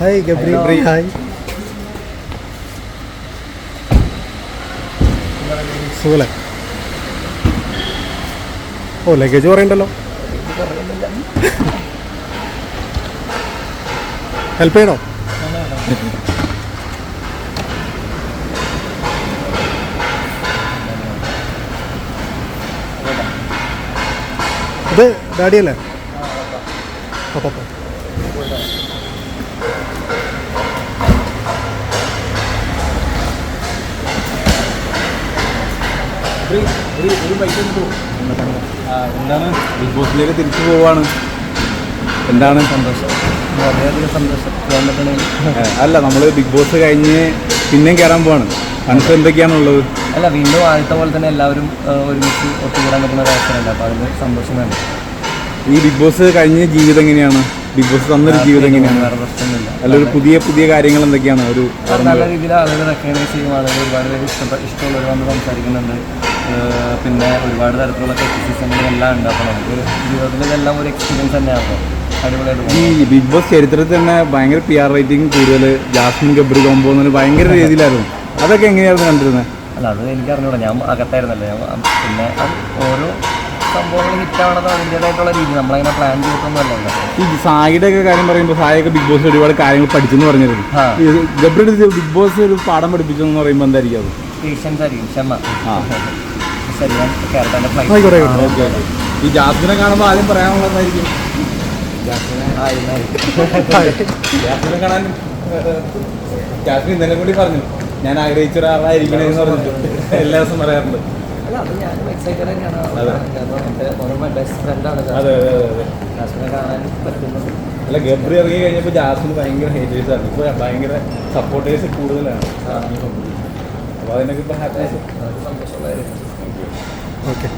Hi Gabri. Hi സുഖല്ലേ? ഓ luggage പറയണ്ടല്ലോ help ചെയ്യണോ? ഇത് ഡാഡിയല്ലേ? പപ്പ എന്താണ്? ബിഗ് ബോസിലേക്ക് തിരിച്ചു പോവാണ്. എന്താണ് സന്തോഷം? വളരെയധികം സന്തോഷം. അല്ല നമ്മൾ ബിഗ് ബോസ് കഴിഞ്ഞ് പിന്നെയും കയറാൻ പോവാണ്. മനസ്സ് എന്തൊക്കെയാണുള്ളത്? അല്ല വീണ്ടും ആദ്യത്തെ പോലെ തന്നെ എല്ലാവരും ഒരുമിച്ച് ഒത്തുകൂടാൻ പറ്റുന്ന ഒരു അവസരമല്ല? അപ്പോൾ അതിന് സന്തോഷം വേണം. ഈ ബിഗ് ബോസ് കഴിഞ്ഞ ജീവിതം എങ്ങനെയാണ്? ബിഗ് ബോസ് തന്നൊരു ജീവിതം എങ്ങനെയാണ്? അല്ലൊരു പ്രശ്നമൊന്നുമില്ല. അല്ല ഒരു പുതിയ പുതിയ കാര്യങ്ങൾ എന്തൊക്കെയാണ് ഒരു നല്ല രീതിയിൽ ആളുകൾ റെക്കഗ്നൈസ് ചെയ്യും. ആളുകൾ ഒരുപാട് പേര് ഇഷ്ടപ്പെട്ട ഇഷ്ടമുള്ളവർ വന്ന് സംസാരിക്കുന്നുണ്ട്. പിന്നെ ഒരുപാട് തരത്തിലുള്ള ക്രിറ്റിസിസങ്ങളും എല്ലാം ഉണ്ട്. അപ്പോൾ നമുക്ക് ജീവിതത്തിൽ ഇതെല്ലാം ഒരു എക്സ്പീരിയൻസ് തന്നെയാണ് ഈ ബിഗ് ബോസ് ചരിത്രത്തിൽ തന്നെ ഭയങ്കര പി ആർ റേറ്റിംഗ് കൂടുതൽ ജാസ്മിൻ ഗബ്രി കോമ്പോ എന്ന് പറഞ്ഞാൽ ഭയങ്കര രീതിയിലായിരുന്നു. അതൊക്കെ എങ്ങനെയായിരുന്നു കണ്ടിരുന്നത് അല്ല അത് എനിക്ക് അറിഞ്ഞൂടാ. ഞാൻ അകത്തായിരുന്നല്ലോ. ഞാൻ പിന്നെ ഓരോ സംഭവങ്ങൾ ഹിറ്റാവണത് അതിന്റെതായിട്ടുള്ള രീതി. നമ്മളങ്ങനെ പ്ലാൻ ചെയ്തിട്ടൊന്നും അല്ലല്ലോ ഈ സായിയുടെ ഒക്കെ കാര്യം പറയുമ്പോൾ സായൊക്കെ ബിഗ് ബോസ് ഒരുപാട് കാര്യങ്ങൾ പഠിച്ചെന്ന് പറഞ്ഞിരുന്നു ഗബ്രിയുടെ ബിഗ് ബോസ് ഒരു പാഠം പഠിപ്പിച്ചെന്ന് പറയുമ്പോൾ എന്തായിരിക്കും അത്? പേഷ്യൻസ് ആയിരിക്കും ക്ഷമ. ആയിക്കോട്ടെ, ഈ ജാസ്മിനെ കാണുമ്പോൾ ആദ്യം പറയാനുള്ളതായിരിക്കും ജാസ്മിനെ കാണാൻ ജാസ്മിൻ ഇന്നലെ കൂടി പറഞ്ഞു ഞാൻ ആഗ്രഹിച്ച ഒരാളായിരിക്കണേന്ന് പറഞ്ഞിട്ട്. എല്ലാ ദിവസം പറയാറുണ്ട്. അല്ല ഗബ്രി ഇറങ്ങി കഴിഞ്ഞപ്പോൾ ജാസ്മിൻ ഭയങ്കര ഹേറ്റേഴ്സ് ആണ്. ഇപ്പോൾ ഭയങ്കര സപ്പോർട്ടേഴ്സ് കൂടുതലാണ് അപ്പോൾ അതിനൊക്കെ ഇപ്പോൾ ഹാപ്പിനെസ് ഓക്കെ